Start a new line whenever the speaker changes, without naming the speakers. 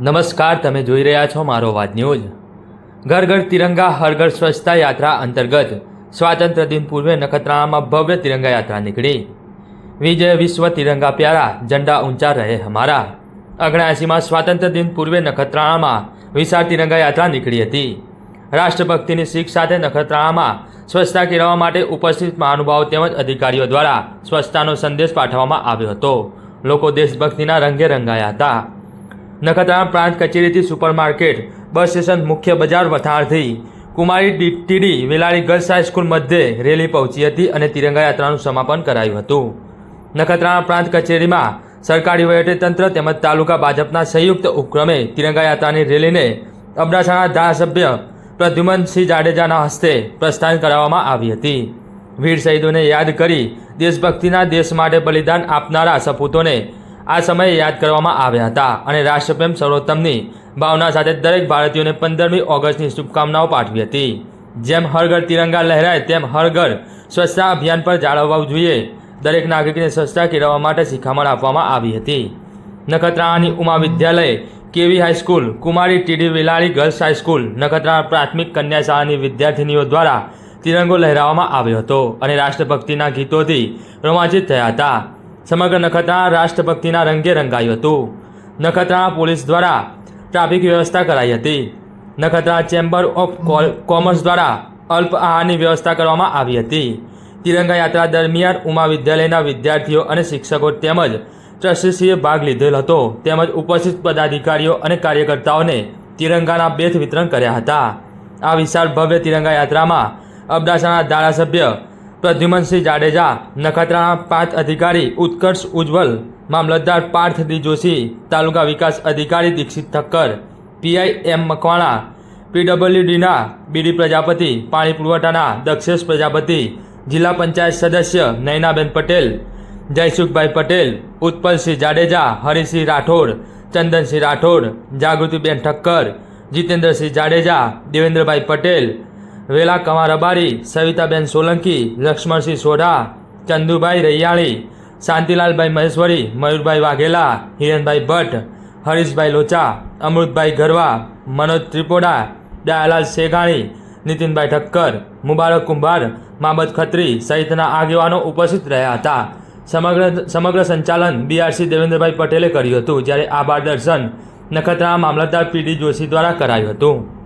નમસ્કાર, તમે જોઈ રહ્યા છો મારો વાત ન્યૂઝ. ઘર ઘર તિરંગા હર ઘર સ્વચ્છતા યાત્રા અંતર્ગત સ્વાતંત્ર્ય દિન પૂર્વે નખત્રાણામાં ભવ્ય તિરંગા યાત્રા નીકળી. વિજય વિશ્વ તિરંગા પ્યારા, ઝંડા ઊંચા રહે હમારા અગણાએસીમાં સ્વાતંત્ર્ય દિન પૂર્વે નખત્રાણામાં વિશાળ તિરંગા યાત્રા નીકળી હતી. રાષ્ટ્રભક્તિની શીખ સાથે નખત્રાણામાં સ્વચ્છતા કેળવવા માટે ઉપસ્થિત મહાનુભાવો તેમજ અધિકારીઓ દ્વારા સ્વચ્છતાનો સંદેશ પાઠવવામાં આવ્યો હતો. લોકો દેશભક્તિના રંગે રંગાયા હતા. નખત્રાણા પ્રાંત કચેરીથી સુપરમાર્કેટ બસ સ્ટેશન મુખ્ય બજાર વથાણથી Kumari TD Velali girls high school મધ્યે રેલી પહોંચી હતી અને તિરંગા યાત્રાનું સમાપન કરાયું હતું. નખત્રાણા પ્રાંત કચેરીમાં સરકારી વહીવટીતંત્ર તેમજ તાલુકા ભાજપના સંયુક્ત ઉપક્રમે તિરંગા યાત્રાની રેલીને અબડાસાના ધારાસભ્ય પ્રદ્યુમનસિંહ જાડેજાના હસ્તે પ્રસ્થાન કરાવવામાં આવી હતી. વીર શહીદોને યાદ કરી દેશભક્તિના દેશ માટે બલિદાન આપનારા સપૂતોને આ સમયે યાદ કરવામાં આવ્યા હતા અને રાષ્ટ્રપ્રેમ સર્વોત્તમની ભાવના સાથે દરેક ભારતીયોને પંદરમી ઓગસ્ટની શુભકામનાઓ પાઠવી હતી. જેમ હર ઘર તિરંગા લહેરાય, તેમ હર સ્વચ્છતા અભિયાન પર જાળવવું જોઈએ, દરેક નાગરિકને સ્વચ્છતા કેળવવા માટે શિખામણ આપવામાં આવી હતી. નખત્રાણાની Uma Vidyalaya, KV high school Kumari TD Velali girls high school Nakhatrana પ્રાથમિક કન્યા શાળાની વિદ્યાર્થીનીઓ દ્વારા તિરંગો લહેરાવવામાં આવ્યો હતો અને રાષ્ટ્રભક્તિના ગીતોથી રોમાંચિત થયા હતા. સમગ્ર નખત્રાણા રાષ્ટ્રભક્તિના રંગે રંગાયું હતું. નખત્રાણા પોલીસ દ્વારા ટ્રાફિક વ્યવસ્થા કરાઈ હતી. નખત્રાણા ચેમ્બર ઓફ કોમર્સ દ્વારા અલ્પ આહારની વ્યવસ્થા કરવામાં આવી હતી. તિરંગા યાત્રા દરમિયાન ઉમા વિદ્યાલયના વિદ્યાર્થીઓ અને શિક્ષકો તેમજ ટ્રસ્ટીસીએ ભાગ લીધેલ હતો. તેમજ ઉપસ્થિત પદાધિકારીઓ અને કાર્યકર્તાઓને તિરંગાના બેથ વિતરણ કર્યા હતા. આ વિશાળ ભવ્ય તિરંગા યાત્રામાં અબડાસાના ધારાસભ્ય પ્રદ્યુમનસિંહ જાડેજા, નખત્રાણા પાંચ અધિકારી ઉત્કર્ષ ઉજ્જવલ, મામલતદાર પાર્થ દી જોશી તાલુકા વિકાસ અધિકારી દીક્ષિત ઠક્કર, પીઆઈ એમ મકવાણા, પીડબ્લ્યુડીના બીડી પ્રજાપતિ, પાણી પુરવઠાના દક્ષેશ પ્રજાપતિ, જિલ્લા પંચાયત સદસ્ય નયનાબેન પટેલ, જયસુખભાઈ પટેલ, ઉત્પલસિંહ જાડેજા હરિસિંહ રાઠોડ, ચંદનસિંહ રાઠોડ, જાગૃતિબેન ઠક્કર, જીતેન્દ્રસિંહ જાડેજા, દેવેન્દ્રભાઈ પટેલ વેલા કમા રબારી સવિતાબેન સોલંકી, લક્ષ્મણસિંહ સોઢા, ચંદુભાઈ રૈયાળી, શાંતિલાલભાઈ મહેશ્વરી, મયુરભાઈ વાઘેલા, હિરેનભાઈ ભટ્ટ, હરીશભાઈ લોચા, અમૃતભાઈ ગરવા, મનોજ ત્રિપોડા દયાલાલ શેગાણી, નીતિનભાઈ ઠક્કર, મુબારક કુંભાર, મામદ ખત્રી સહિતના આગેવાનો ઉપસ્થિત રહ્યા હતા. સમગ્ર સમગ્ર સંચાલન બીઆરસી દેવેન્દ્રભાઈ પટેલે કર્યું હતું, જ્યારે આભાર દર્શન નખત્રાણા મામલતદાર પીડી જોશી દ્વારા કરાયું હતું.